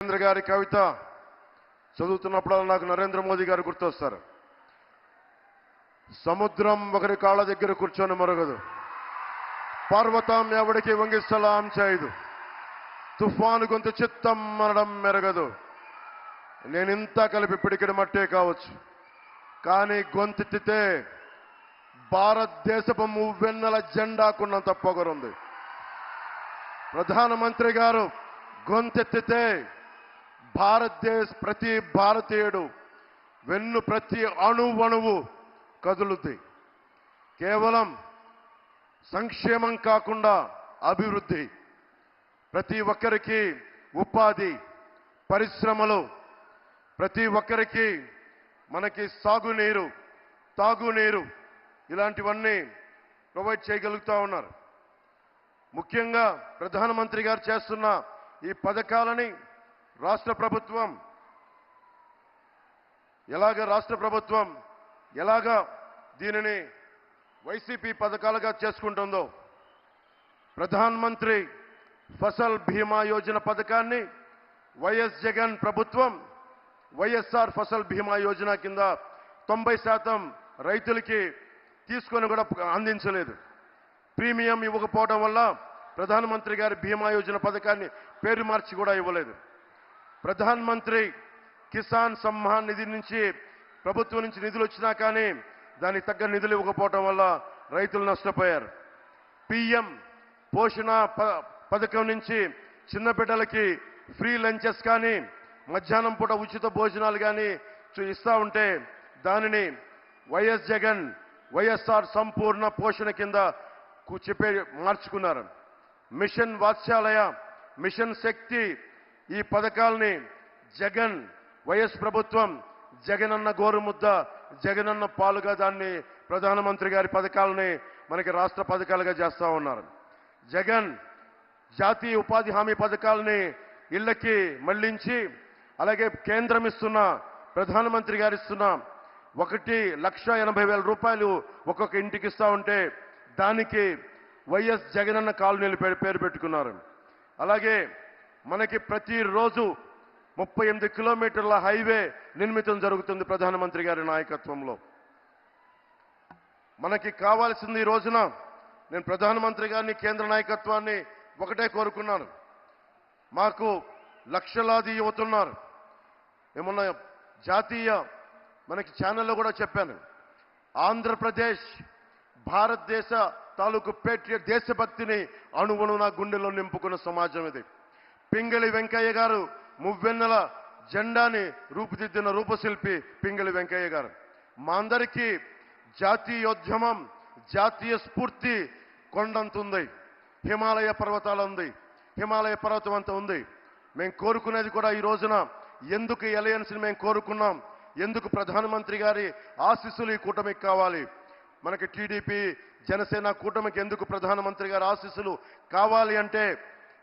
నరేంద్ర గారి కవిత చదువుతున్నప్పుడు నాకు నరేంద్ర మోదీ గారు గుర్తొస్తారు. సముద్రం ఒకరి కాళ్ళ దగ్గర కూర్చొని మరగదు. పర్వతం ఎవడికి వంగిస్తలాం చేయదు. తుఫాను గొంతు చిత్తం మనడం మెరగదు. ఇంత కలిపి పిడికిడి మట్టే కావచ్చు. కానీ గొంతెత్తితే భారతదేశపు మువ్వెన్నెల జెండాకున్నంత పొగరుంది. ప్రధానమంత్రి గారు గొంతెత్తితే భారతదేశ ప్రతి భారతీయుడు వెన్ను ప్రతి అణువణువు కదులుద్ది. కేవలం సంక్షేమం కాకుండా అభివృద్ధి. ప్రతి ఒక్కరికి ఉపాధి పరిశ్రమలు ప్రతి ఒక్కరికి మనకి సాగునీరు తాగునీరు ఇలాంటివన్నీ ప్రొవైడ్ చేయగలుగుతా ఉన్నారు. ముఖ్యంగా ప్రధానమంత్రి గారు చేస్తున్న ఈ పథకాలని రాష్ట్ర ప్రభుత్వం. ఎలాగ రాష్ట్ర ప్రభుత్వం ఎలాగ దీనిని వైసీపీ పథకాలుగా చేసుకుంటుందో ప్రధాన్ మంత్రి ఫసల్ బీమా యోజన పథకాన్ని వైఎస్ జగన్ ప్రభుత్వం వైఎస్ఆర్ ఫసల్ బీమా యోజన కింద తొంభై శాతం రైతులకి తీసుకొని కూడా అందించలేదు. ప్రీమియం ఇవ్వకపోవడం వల్ల ప్రధానమంత్రి గారి బీమా యోజన పథకాన్ని పేరు మార్చి కూడా ఇవ్వలేదు. ప్రధాన్ మంత్రి కిసాన్ సమ్మాన్ నిధి నుంచి ప్రభుత్వం నుంచి నిధులు వచ్చినా కానీ దానికి తగ్గ నిధులు ఇవ్వకపోవడం వల్ల రైతులు నష్టపోయారు. పిఎం పోషణ ప- పథకం నుంచి చిన్న బిడ్డలకి ఫ్రీ లంచెస్ కానీ మధ్యాహ్నం పూట ఉచిత భోజనాలు కానీ చు- ఇస్తా ఉంటే దానిని వైఎస్ జగన్ వైఎస్ఆర్ సంపూర్ణ పోషణ కింద చెప్పే మార్చుకున్నారు. మిషన్ వాత్స్యాలయ మిషన్ శక్తి ఈ పథకాల్ని జగన్ వైఎస్ ప్రభుత్వం జగనన్న గోరుముద్ద జగనన్న పాలుగా దాన్ని ప్రధానమంత్రి గారి పథకాలని మనకి రాష్ట్ర పథకాలుగా చేస్తూ ఉన్నారు. జగన్ జాతీయ ఉపాధి హామీ పథకాలని ఇళ్ళకి మళ్ళించి అలాగే కేంద్రం ఇస్తున్న ప్రధానమంత్రి గారు ఇస్తున్న ఒకటి లక్ష ఎనభై వేల రూపాయలు ఒక్కొక్క ఇంటికి ఇస్తా ఉంటే దానికి వైఎస్ జగనన్న కాలనీలు పేరు పెట్టుకున్నారు. అలాగే మనకి ప్రతిరోజు ముప్పై ఎనిమిది కిలోమీటర్ల హైవే నిర్మితం జరుగుతుంది ప్రధానమంత్రి గారి నాయకత్వంలో. మనకి కావాల్సింది ఈ రోజున నేను ప్రధానమంత్రి గారిని కేంద్ర నాయకత్వాన్ని ఒకటే కోరుకున్నాను. మాకు లక్షలాది యువతున్నారు ఏమన్నా జాతీయ మనకి ఛానల్లో కూడా చెప్పాను. ఆంధ్రప్రదేశ్ భారతదేశ తాలూకు పేట్రియట్ దేశభక్తిని అణువును నా గుండెలో నింపుకున్న సమాజం ఇది. పింగళి వెంకయ్య గారు మువ్వెన్నెల జెండాని రూపుదిద్దిన రూపశిల్పి పింగళి వెంకయ్య గారు. మా అందరికీ జాతీయోద్యమం జాతీయ స్ఫూర్తి కొండంతుంది. హిమాలయ పర్వతాలు ఉంది. హిమాలయ పర్వతం అంత ఉంది. మేము కోరుకునేది కూడా ఈ రోజున ఎందుకు ఎలయన్స్ని మేము కోరుకున్నాం? ఎందుకు ప్రధానమంత్రి గారి ఆశీస్సులు ఈ కూటమికి కావాలి? మనకి టీడీపీ జనసేన కూటమికి ఎందుకు ప్రధానమంత్రి గారి ఆశీస్సులు కావాలి అంటే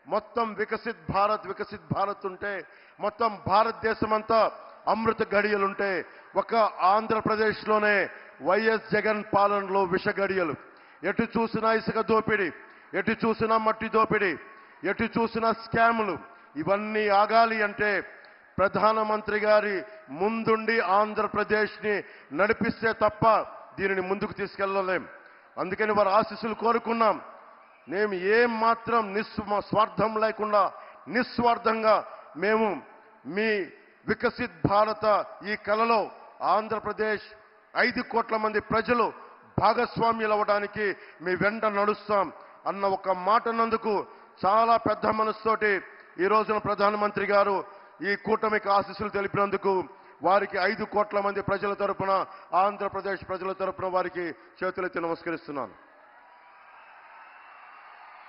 మొత్తం వికసిత్ భారత్ వికసిత్ భారత్ ఉంటే మొత్తం భారతదేశం అంతా అమృత గడియలుంటే ఒక ఆంధ్రప్రదేశ్లోనే వైఎస్ జగన్ పాలనలో విష గడియలు ఎటు చూసినా ఇసుక దోపిడీ ఎటు చూసినా మట్టి దోపిడీ ఎటు చూసినా స్కాములు. ఇవన్నీ ఆగాలి అంటే ప్రధానమంత్రి గారి ముందుండి ఆంధ్రప్రదేశ్ని నడిపిస్తే తప్ప దీనిని ముందుకు తీసుకెళ్ళలేం. అందుకని వారి ఆశీస్సులు కోరుకున్నాం. మేము ఏం మాత్రం నిస్వ స్వార్థం లేకుండా నిస్వార్థంగా మేము మీ వికసిత్ భారత ఈ కలలో ఆంధ్రప్రదేశ్ ఐదు కోట్ల మంది ప్రజలు భాగస్వామ్యులు అవ్వడానికి మీ వెంట నడుస్తాం అన్న ఒక మాట నందుకు చాలా పెద్ద మనసుతోటి ఈ రోజున ప్రధానమంత్రి గారు ఈ కూటమికి ఆశీస్సులు తెలిపినందుకు వారికి ఐదు కోట్ల మంది ప్రజల తరపున ఆంధ్రప్రదేశ్ ప్రజల తరపున వారికి చేతులెత్తి నమస్కరిస్తున్నాను.